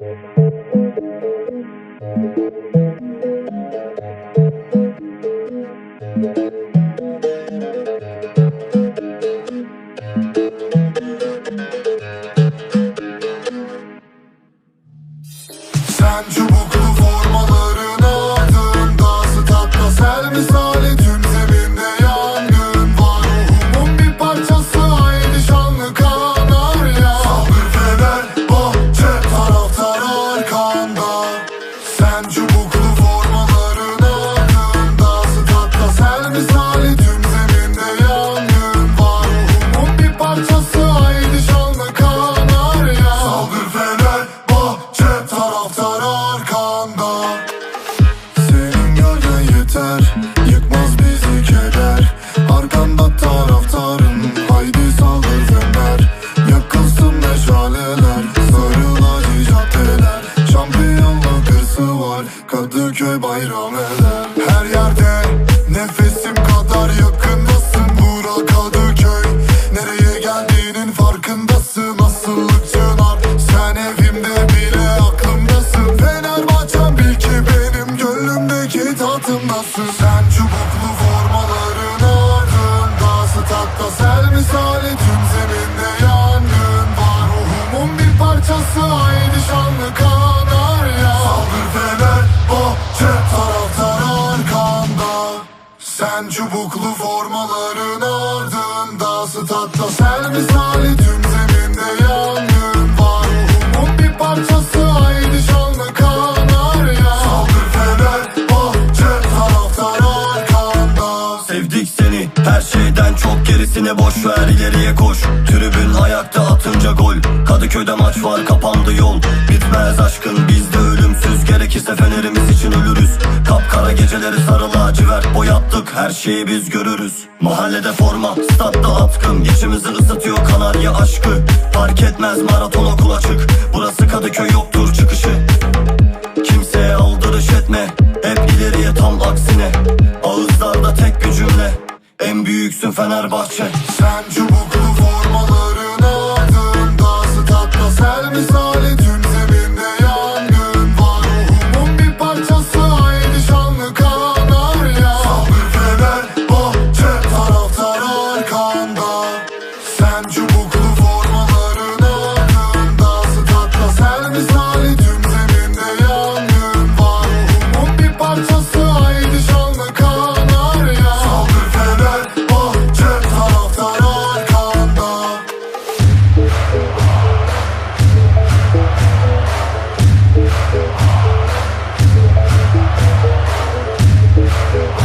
Sen yeter. Yıkmaz bizi keder Arkanda taraftarım. Haydi saldır fener Yakılsın meşaleler. Sarıl acı caddeler Şampiyonluk hırsı var. Kadıköy bayram eder. Her yerde Nefesim kadar yakındasın tatımdasın Sen çubuklu formaların ardında Statta sel misali tüm zeminde yangın. Var Ruhumun bir parçası haydi şanlı kanarya Saldır fener bahçe taraftar arkanda. Sen çubuklu formaların ardında Statta sel misali tüm her şeyden çok gerisini boş ver ileriye koş. Tribün ayakta atınca gol. Kadıköy'de maç var kapandı yol. Bitmez aşkın bizde ölümsüz. Gerekirse fenerimiz için ölürüz. Kapkara geceleri sarı lacivert boyattık. Her şeyi biz görürüz. Mahallede forma statta atkım İçimizi ısıtıyor kanarya aşkı. Fark etmez maraton okul açık. Burası Kadıköy yoktur büyüksün Fenerbahçe. Sen çubuklu formaların ardında Statta sel misali tüm zeminde yangın. Var Ruhumun bir parçası haydi şanlı kanarya Saldır fener bahçe taraftar arkanda. Sen çubuklu Thank